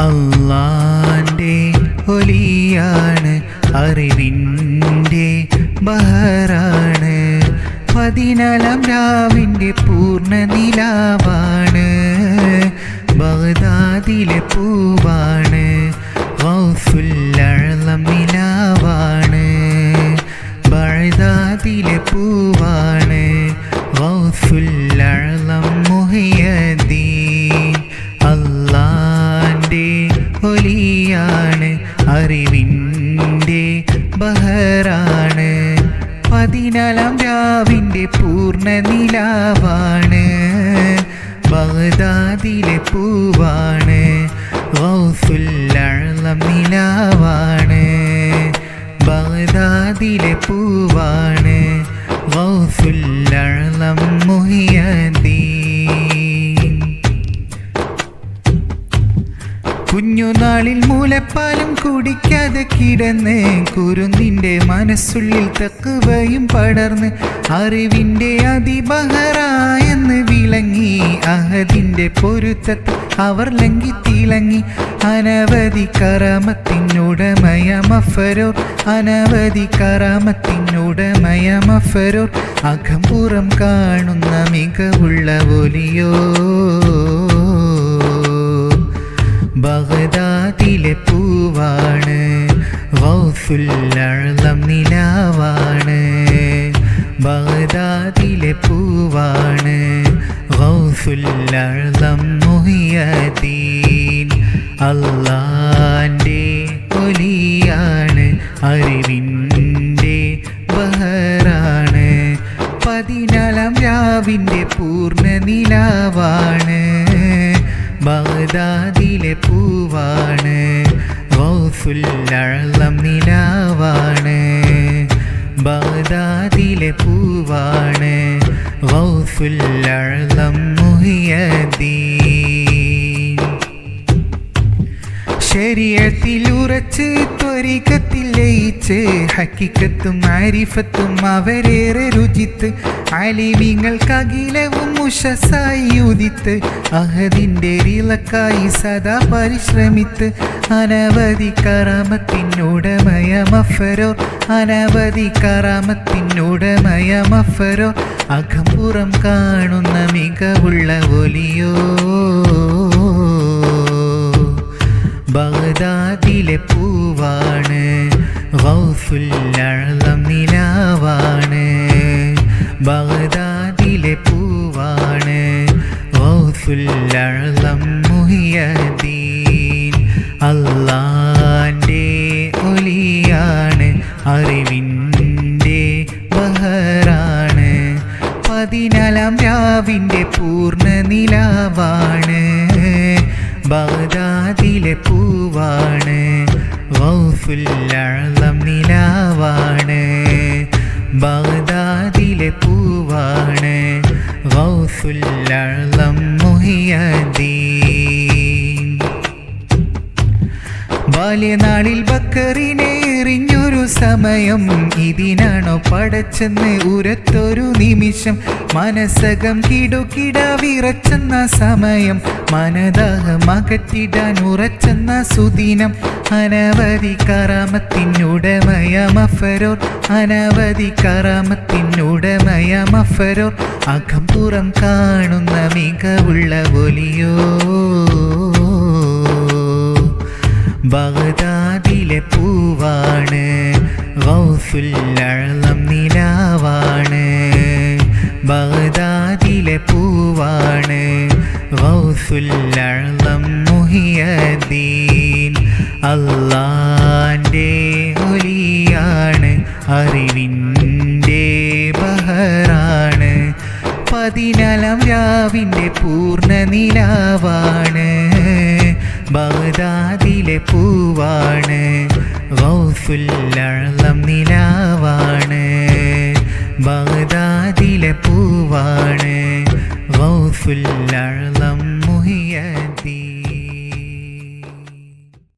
അള്ളാന്റെ ഒലിയാണ് അറിവിന്റെ ബഹറാണ്. പതിനാലാം രാവിന്റെ പൂർണ നിലാവാണ്. ബഗ്ദാദിലെ പൂവാണ്. ഗൗസുല്ലളം നിലാവാണ് പൂവാണ്. ഗൗസുല്ലളം ഒലിയാണ് അറിവിന്റെ ബഹറാണ്. പതിനാലാം രാവിന്റെ പൂർണ നിലാവാണ് ബഗ്ദാദിലെ പൂവാണ്. ഗൗസുല്ലം നിലാവാണ്. ബഗ്ദാദിലെ പൂവാണ്. ഗൗസുല്ലം മുഹിയദ്ദീൻ കുഞ്ഞുനാളിൽ മൂലപ്പാലും കുടിക്കാതെ കിടന്ന് കുരുന്നിന്റെ മനസ്സുള്ളിൽ തക്കുവയും പടർന്ന് അറിവിന്റെ അതിബഹറായെന്ന് വിളങ്ങി അഹദിന്റെ പൊരുത്തത്ത് അവർ ലങ്കി തിളങ്ങി. അനവധി കറാമത്തിനുടമയ മഫരോർ അനവധി കറാമത്തിനുടമയ മഫരോർ അകംപുറം കാണുന്ന മികവുള്ള ഒലിയോ നിലാവാണ് ബഗ്ദാദിലെ പൂവാണ്. ഗൗസുല്ലളം മുഹിയദീൻ. അള്ളാന്റെ ഒലിയാണ് അറിവിന്റെ ബഹറാണ്. പതിനാലാം രാവിന്റെ പൂർണ നിലാവാണ് ബഗ്ദാദിലെ പൂവാണ്. ഗൗസുല്ലളം നിലാവാണ് പൂവാണ്. വൗഫുല്ലം മുഹിയദ്ദീൻ ശരീരത്തിൽ ഉറച്ച് ത്വരികത്തിൽ ലയിച്ച് ഹക്കിക്കത്തും ആരിഫത്തും അവരേറെ രുചിത്ത്. അലിമിങ്ങൾക്കകിലവും ഉഷസായി ഉദിത്ത്. അഹദിന്റെ റിലക്കായി സദാ പരിശ്രമിത്ത്. അനവധി കറാമത്തിനുടമയ മഫരോ അനവധി കറാമത്തിനുടമയ മഫരോ അകംപുറം കാണുന്ന മികവുള്ള ഒലിയോ. ബഗ്ദാദിലെ പൂവാണ്. ഗൗസുല്ലളം നിലാവാണ് ബഗ്ദാദിലെ പൂവാണ്. ഗൗസുല്ലളം മുഹിയദീൻ. അള്ളാന്റെ ഒലിയാണ് അറിവിന്റെ ബഹറാണ്. പതിനാലാം രാവിന്റെ പൂർണ നിലാവാണ്. ബഗ്ദാദിലെ പൂവാണ്. വൗഫുല്ലം നിലാവാണ്. ബഗ്ദാദിലെ പൂവാണ്. വൗഫുല്ലം മുഹിയദീൻ ബാല്യനാളിൽ ബക്കറിനെ എറിഞ്ഞൊരു സമയം ഇതിനാണോ പടച്ചെന്ന് ഉരത്തൊരു നിമിഷം. മനസ്സകം കിടുകിട വിറച്ചെന്ന സമയം. മനദാഹമകറ്റിടാൻ ഉറച്ചെന്ന സുദിനം. അനവധി കറാമത്തിനുടമയ മഫരോർ അനവധി കറാമത്തിനുടമയ മഫരോർ അകംപുറം കാണുന്ന മികവുള്ള ഒലിയോ. ബഗ്ദാദിലെ പൂവാണ്. ഗൗസുല്ലളം നിലാവാണ്. ബഗ്ദാദിലെ പൂവാണ്. ഗൗസുല്ലളം മുഹിയദ്ദീൻ. അള്ളാന്റെ ഒലിയാണ് അറിവിന്റെ ബഹറാണ്. പതിനാലാം രാവിന്റെ പൂർണ നിലാവാണ്. ബഗ്ദാദിലെ പൂവാണ് ഗൗസുല്ലളം നിലാവാണ്. ബഗ്ദാദിലെ പൂവാണ്. ഗൗസുല്ലളം